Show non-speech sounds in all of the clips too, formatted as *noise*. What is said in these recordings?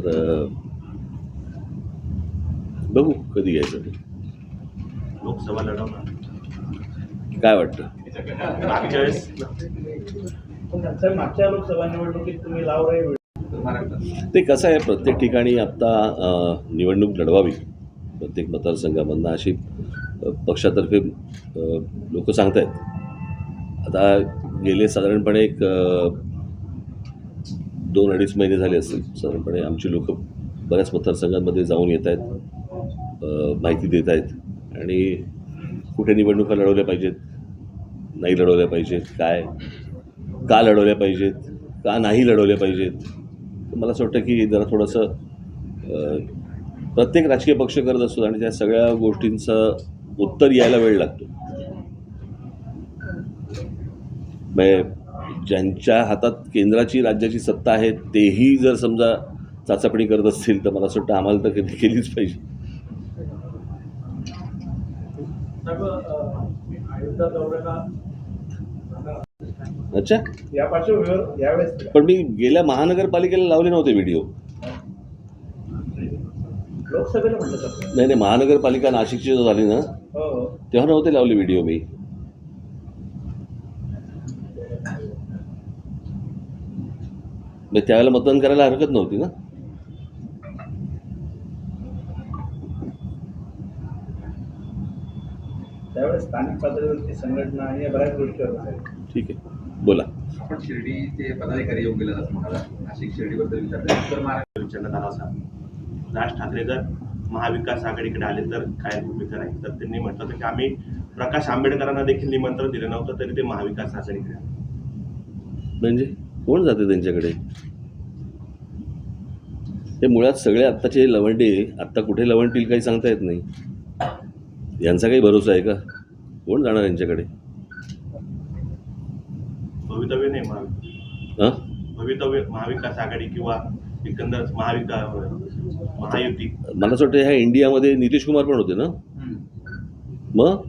तर बघू कधी घ्यायचं ते. लोकसभा लढवणार. काय वाटतं? मागच्या वेळेस. लोकसभा निवडणुकीत तुम्ही ते कसं आहे प्रत्येक ठिकाणी आत्ता निवडणूक लढवावी प्रत्येक मतदारसंघामधनं अशी पक्षातर्फे लोक सांगत आहेत आता गेले साधारणपणे एक दोन अडीच महिने झाले असतील साधारणपणे. आमची लोक बऱ्याच मतदारसंघांमध्ये जाऊन येत आहेत माहिती देत आहेत. आणि कुठे निवडणुका लढवल्या पाहिजेत नाही लढवल्या पाहिजेत काय का लढवल्या पाहिजेत का नाही लढवल्या पाहिजेत? मला असं वाटतं की जरा थोडंसं प्रत्येक राजकीय पक्ष करत असतो आणि त्या सगळ्या गोष्टींचं उत्तर यायला वेळ लागतो. म्हणजे ज्यांच्या हातात केंद्राची राज्याची सत्ता आहे तेही जर समजा चाचपणी करत असतील तर मला असं वाटतं आम्हाला तर कधी केलीच पाहिजे. अच्छा. पण मी गेल्या महानगरपालिकेला लावले नव्हते व्हिडिओ. नाही नाही महानगरपालिका नाशिकची झाली ना हो हो. तेव्हा नव्हते लावले व्हिडिओ मी. म्हणजे त्यावेळेला मतदान करायला हरकत नव्हती ना? त्यावेळेस स्थानिक पातळीवरती संघटना आणि या बऱ्याच गोष्टी होत्या साहेब ठीक आहे. बोला. आपण शिर्डीचे पदाधिकारी गेले असं म्हणाला. नाशिक शिर्डीबद्दल विचारलं. तर महाराष्ट्र विचारण्यात आला होता राज ठाकरे जर महाविकास आघाडीकडे आले तर काय भूमिका राहील? तर त्यांनी म्हटलं होतं की आम्ही प्रकाश आंबेडकरांना देखील निमंत्रण दिलं नव्हतं तरी ते महाविकास आघाडीकडे आले. म्हणजे? कोण जाते त्यांच्याकडे? ते मुळात सगळे आत्ताचे लवंडे आत्ता कुठे लवंडतील काही सांगता येत नाही. यांचा काही भरोसा आहे का? कोण जाणार यांच्याकडे? भवितव्य नाही हां? भवितव्य महाविकास आघाडी किंवा एकंदर महाविकास महायुती. मला असं वाटतं ह्या इंडियामध्ये नितीश कुमार पण होते ना? मग?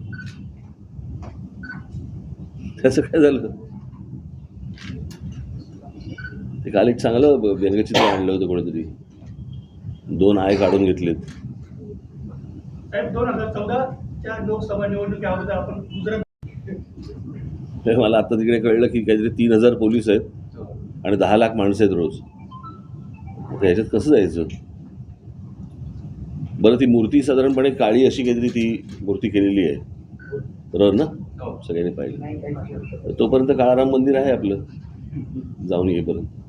त्याचं काय झालं ते काल एक चांगलं व्यंगचित्र आणलं होतं कोणीतरी. दोन आय काढून घेतलेत. साहेब दोन हजार चौदाच्या लोकसभा निवडणुकी अगोदर आपण गुजरात हे मला आता तिकडे कळलं की काहीतरी तीन हजार पोलीस आहेत आणि दहा लाख माणसं आहेत रोज. ह्याच्यात कसं जायचं? बरं ती मूर्ती साधारणपणे काळी अशी काहीतरी ती मूर्ती केलेली आहे. बरोबर ना? सगळ्यांनी पाहिलं. तर तोपर्यंत काळाराम मंदिर आहे आपलं. जाऊन येईपर्यंत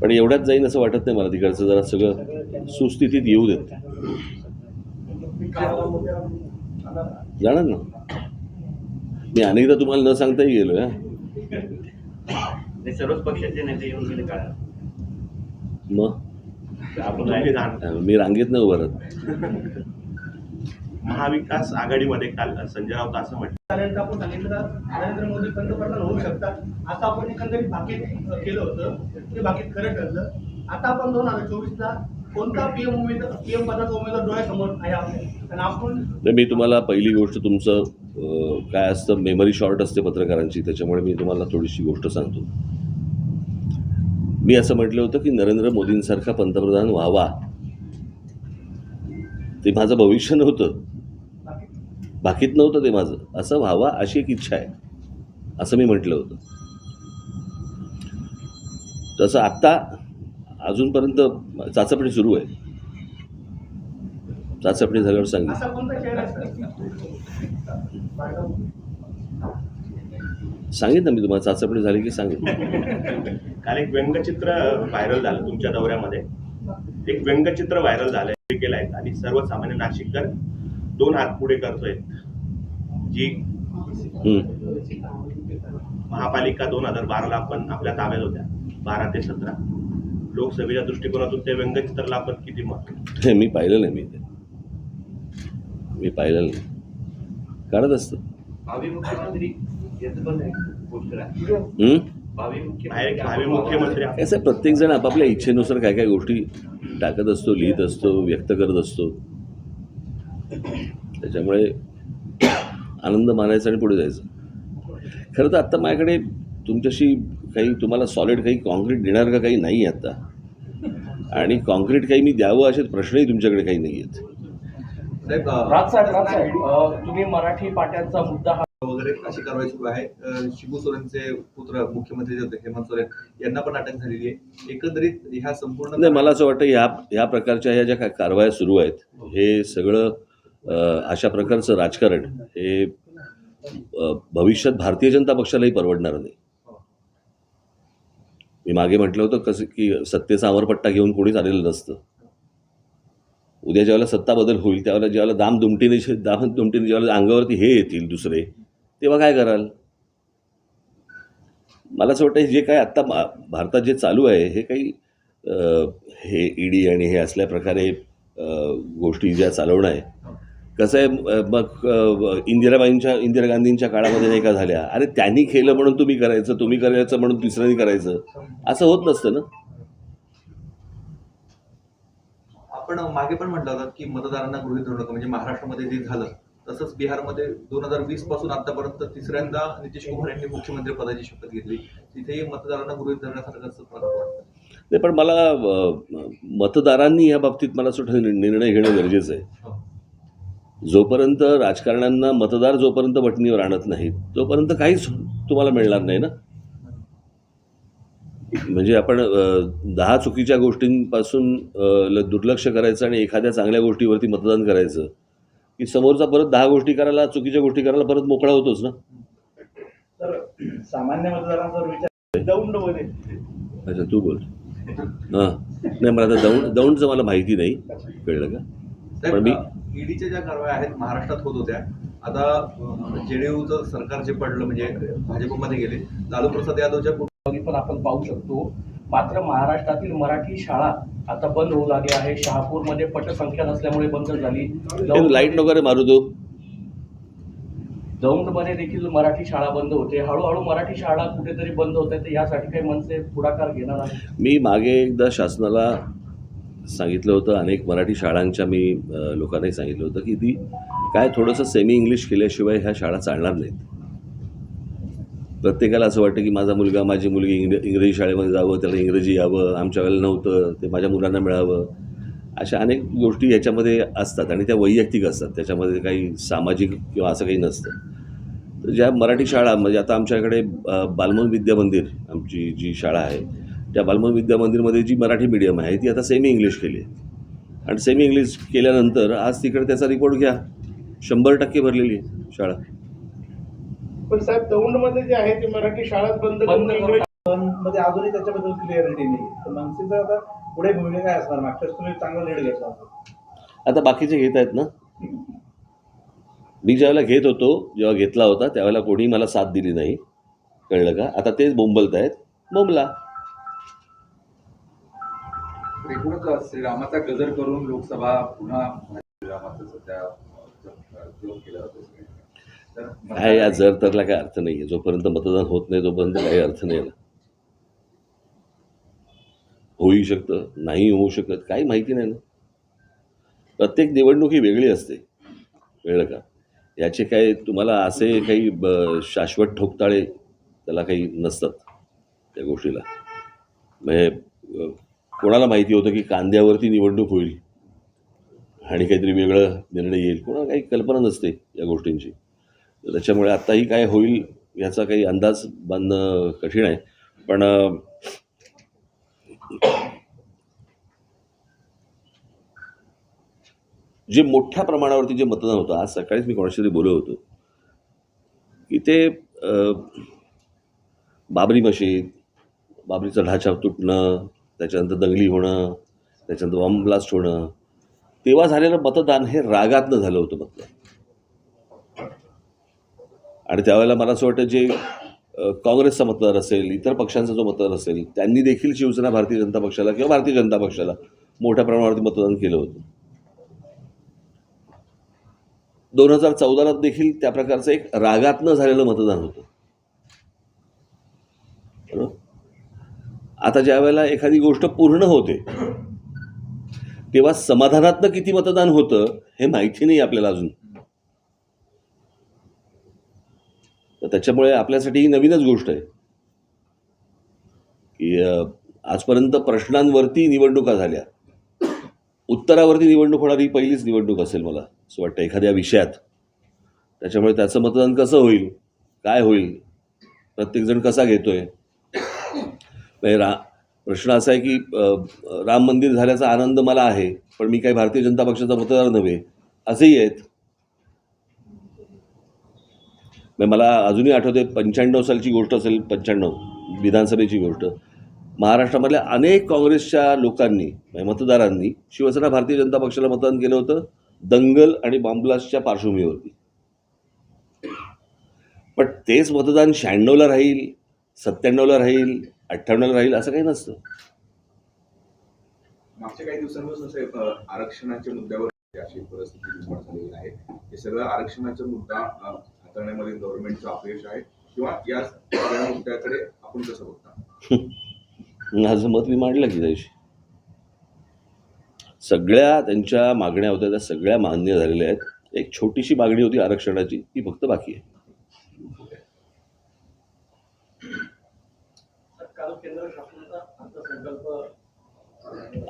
पण एवढ्यात जाईन असं वाटत नाही मला तिकडचं. जरा सगळं सुस्थितीत येऊ देत. जाणार ना? मी अनेकदा तुम्हाला न सांगताही गेलो ते सर्वच पक्षाचे नेते येऊन गेले काय मग? मी रांगेत नाही उभं राहत. महाविकास आघाडीमध्ये काल संजय राऊत असं म्हटलं. आपण सांगितलं का नरेंद्र मोदी पंतप्रधान होऊ शकतात. असं आपण एकंदरीत भाकीत केलं होतं. ते भाकीत खरं ठरलं. आता आपण दोन हजार चोवीसला कोणता पीएम उमेदवार पीएम पदाचा उमेदवार डोळ्यासमोर आहे आपल्या? आपण मी तुम्हाला पहिली गोष्ट तुमचं काय असतं मेमरी शॉर्ट असते पत्रकारांची त्याच्यामुळे मी तुम्हाला थोडीशी गोष्ट सांगतो. मी असं म्हटलं होतं की नरेंद्र मोदींसारखा पंतप्रधान व्हावा. ते माझं भविष्य नव्हतं. बाकीत नव्हतं ते माझं. असं व्हावा अशी एक इच्छा आहे. असं मी म्हटलं होतं. तसं आत्ता अजूनपर्यंत चाचपणी सुरू आहे. चाचपणी झाल्यावर सांगेन. असा कोणता चेहरा आहे सांगेन ना मी तुम्हाला चाचपणी झाली की सांगेन. *laughs* काल एक व्यंगचित्र व्हायरल झालं तुमच्या दौऱ्यामध्ये. एक व्यंगचित्र व्हायरल झालंय ते केलं आहे आणि सर्वसामान्य नाशिककर दोन हात पुढे करतोय. जी हं. महापालिका दोन हजार बाराला आपण आपल्या ताब्यात होत्या. बारा ते सतरा. लोकसभेच्या दृष्टिकोनातून ते व्यंगचित्राला आपण किती महत्त्व हे मी पाहिलं नाही मी ते. मी पाहिलं नाही. काढत असतं. भावी मुख्यमंत्री हं? मुख्यमंत्री आहे, प्रत्येकजण आपापल्या इच्छेनुसार काय काय गोष्टी टाकत असतो लिहित असतो व्यक्त करत असतो. त्याच्यामुळे आनंद मानायचा आणि पुढे जायचं. खरं तर आत्ता माझ्याकडे तुमच्याशी काही तुम्हाला सॉलिड काही कॉन्क्रीट देणार का काही नाही आहे आत्ता आणि कॉन्क्रीट काही मी द्यावं असे प्रश्नही तुमच्याकडे काही नाही आहेत. तुम्ही मराठी पाट्यांचा मुद्दा हा वगैरे अशी कारवाई सुरू आहे. शिबू सोरेनचे पुत्र मुख्यमंत्री जे होते हेमंत सोरेन यांना पण अटक झालेली आहे. एकंदरीत ह्या संपूर्ण नाही मला असं वाटतं ह्या ह्या प्रकारच्या ह्या ज्या कारवाया सुरू आहेत हे सगळं अशा प्रकारचं राजकारण हे भविष्यात भारतीय जनता पक्षालाही परवडणार नाही. मी मागे म्हटलं होतं कसं की सत्तेचा अमरपट्टा घेऊन कोणीच आलेलं नसतं. उद्या ज्यावेळेला सत्ता बदल होईल त्यावेळेला ज्यावेळेला दाम दुमटीने दाम दुमटीने ज्यावेळेला अंगावरती हे येतील दुसरे तेव्हा काय कराल? मला असं वाटतं जे काय आत्ता भारतात जे चालू आहे हे काही हे ईडी आणि हे असल्या प्रकारे गोष्टी ज्या चालवणं आहे कसं आहे मग इंदिराबाईंच्या इंदिरा गांधींच्या काळामध्ये नाही का झाल्या? अरे त्यांनी केलं म्हणून तुम्ही करायचं तुम्ही करायचं म्हणून तिसऱ्यांनी करायचं. असं होत नसतं ना? आपण मागे पण म्हटलं होतं की मतदारांना गृहीत धरू नका म्हणजे महाराष्ट्रामध्ये जे झालं तसंच बिहारमध्ये दोन हजार वीसपासून आतापर्यंत तिसऱ्यांदा नितीश कुमार यांनी मुख्यमंत्री पदाची शपथ घेतली. तिथेही मतदारांना गृहीत धरण्यासारखंच प्रकार वाटतं. नाही पण मला मतदारांनी या बाबतीत मला असं नि- निर्णय घेणं गरजेचं आहे. जोपर्यंत राजकारण्यांना मतदार जोपर्यंत वटणीवर आणत नाहीत तोपर्यंत काहीच तुम्हाला मिळणार नाही ना? म्हणजे आपण दहा चुकीच्या गोष्टींपासून दुर्लक्ष करायचं आणि एखाद्या चांगल्या गोष्टीवरती मतदान करायचं की समोरचा परत दहा गोष्टी करायला चुकीच्या गोष्टी करायला परत मोकळा होतोच ना? तर सामान्य मतदारांचा विचार अच्छा तू बोल. हां. नाही मला आता दौंड दौंडचं मला माहिती नाही. कळलं का? पण मी ईडीच्या ज्या कारवाया आहेत महाराष्ट्रात होत होत्या. आता जेडीयूचं सरकार जे पडलं म्हणजे भाजपमध्ये गेले लालू प्रसाद यादवच्या पण आपण पाहू शकतो. मात्र महाराष्ट्रातील मराठी शाळा आता बंद होऊ लागली आहे शहापूरमध्ये पटसंख्या नसल्यामुळे बंद झाली. लाइट वगैरे मारू दो दौंडमध्ये देखील मराठी शाळा बंद होते. हळूहळू मराठी शाळा कुठेतरी बंद होत तर यासाठी काही मनसे पुढाकार घेणार आहे मी मागे एकदा शासनाला सांगितलं होतं अनेक मराठी शाळांच्या मी लोकांनाही सांगितलं होतं की ती काय थोडंसं सेमी इंग्लिश केल्याशिवाय ह्या शाळा चालणार नाहीत. प्रत्येकाला असं वाटतं की माझा मुलगा माझी मुलगी इंग्र इंग्रजी शाळेमध्ये जावं त्याला इंग्रजी यावं आमच्या वेळेला नव्हतं ते माझ्या मुलांना मिळावं. अशा अनेक गोष्टी याच्यामध्ये असतात आणि त्या वैयक्तिक असतात. त्याच्यामध्ये काही सामाजिक किंवा असं काही नसतं. तर ज्या मराठी शाळा म्हणजे आता आमच्याकडे बालमन विद्या मंदिर आमची जी शाळा आहे त्या बालमन विद्या मंदिरमध्ये जी मराठी मीडियम आहे ती आता सेमी इंग्लिश केली आहे. आणि सेमी इंग्लिश केल्यानंतर आज तिकडे त्याचा रिपोर्ट घ्या. शंभर टक्के भरलेली आहे शाळा. पण साहेब दौंडमध्ये जे आहे ते मराठी शाळाच बंद बंद करून करून इंग्रजी मध्ये अजूनही त्याच्याबद्दल क्लिअरिटी नाही. तर मनसेचं आता पुढे भूमिका काय असणार? मागच्याच तुम्ही चांगला लीड घेतला होता. आता बाकीचे घेत आहेत ना? मी ज्यावेळेला घेत होतो जेव्हा घेतला होता त्यावेळेला कोणी मला साथ दिली नाही. कळलं का? आता तेच बोंबलत आहेत. बोंबला. एकूणच श्रीरामाचा गजर करून लोकसभा पुन्हा श्रीरामाचा सध्या काय या जर तरला काय अर्थ नाही आहे जोपर्यंत मतदान होत नाही तोपर्यंत काही अर्थ नाही ना. होऊ शकतं नाही होऊ शकत काही माहिती नाही ना. प्रत्येक निवडणूक ही वेगळी असते. वेळ का? याचे काय तुम्हाला असे काही शाश्वत ठोकताळे त्याला काही नसतात त्या गोष्टीला. म्हणजे कोणाला माहिती होतं की कांद्यावरती निवडणूक होईल? आणि काहीतरी वेगळं निर्णय येईल. कोणाला काही कल्पना नसते या गोष्टींची. त्याच्यामुळे आत्ताही काय होईल याचा काही अंदाज बांधणं कठीण आहे. पण जे मोठ्या प्रमाणावरती जे मतदान होतं आज सकाळीच मी कोणाशी तरी बोलत होतो की ते बाबरी मशीद बाबरीचा ढाचा तुटणं त्याच्यानंतर दंगली होणं त्याच्यानंतर बॉम्ब ब्लास्ट होणं. तेव्हा झालेलं मतदान हे रागातनं झालं होतं मतदान आणि त्यावेळेला मला असं वाटतं जे काँग्रेसचं काँग्रेसचा मतदार असेल इतर पक्षांचा जो मतदार असेल त्यांनी देखील शिवसेना भारतीय जनता पक्षाला किंवा भारतीय जनता पक्षाला मोठ्या प्रमाणावरती मतदान केलं होतं. दोन हजार चौदाला देखील त्या प्रकारचं एक रागातनं झालेलं मतदान होतं. आता ज्या वेळेला एखादी गोष्ट पूर्ण होते तेव्हा समाधानातनं किती मतदान होतं हे माहिती नाही आपल्याला अजून. तर त्याच्यामुळे आपल्यासाठी ही नवीनच गोष्ट आहे. की आजपर्यंत प्रश्नांवरती निवडणुका झाल्या. उत्तरावरती निवडणूक होणारी ही पहिलीच निवडणूक असेल मला असं वाटतं एखाद्या विषयात. त्याच्यामुळे त्याचं मतदान कसं होईल काय होईल प्रत्येकजण कसा घेतोय म्हणजे रा प्रश्न असा आहे की राम मंदिर झाल्याचा आनंद मला आहे पण मी काही भारतीय जनता पक्षाचा मतदार नव्हे असेही आहेत. म्हणजे मला अजूनही आठवते पंच्याण्णव सालची गोष्ट असेल पंच्याण्णव विधानसभेची गोष्ट. महाराष्ट्रामधल्या अनेक काँग्रेसच्या लोकांनी म्हणजे मतदारांनी शिवसेना भारतीय जनता पक्षाला मतदान केलं होतं दंगल आणि बॉम्बलास्टच्या पार्श्वभूमीवरती. पण तेच मतदान शहाण्णवला राहील सत्त्याण्णवला राहील अठ्ठ्याण्णवला राहील असं काही नसतं. मागच्या काही दिवसांपासून असे आरक्षणाच्या मुद्द्यावर अशी परिस्थिती निर्माण झालेली आहे. हे सगळं आरक्षणाचा मुद्दा हाताळण्यामध्ये गव्हर्नमेंटचं अपयश आहे किंवा या सगळ्या मुद्द्याकडे आपण कसं बघता? माझं मत मी मांडलं की त्याशी सगळ्या त्यांच्या मागण्या होत्या त्या सगळ्या मान्य झालेल्या आहेत. एक छोटीशी मागणी होती आरक्षणाची ती फक्त बाकी आहे.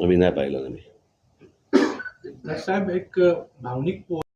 मी नाही पाहिलं ना साहेब एक भावनिक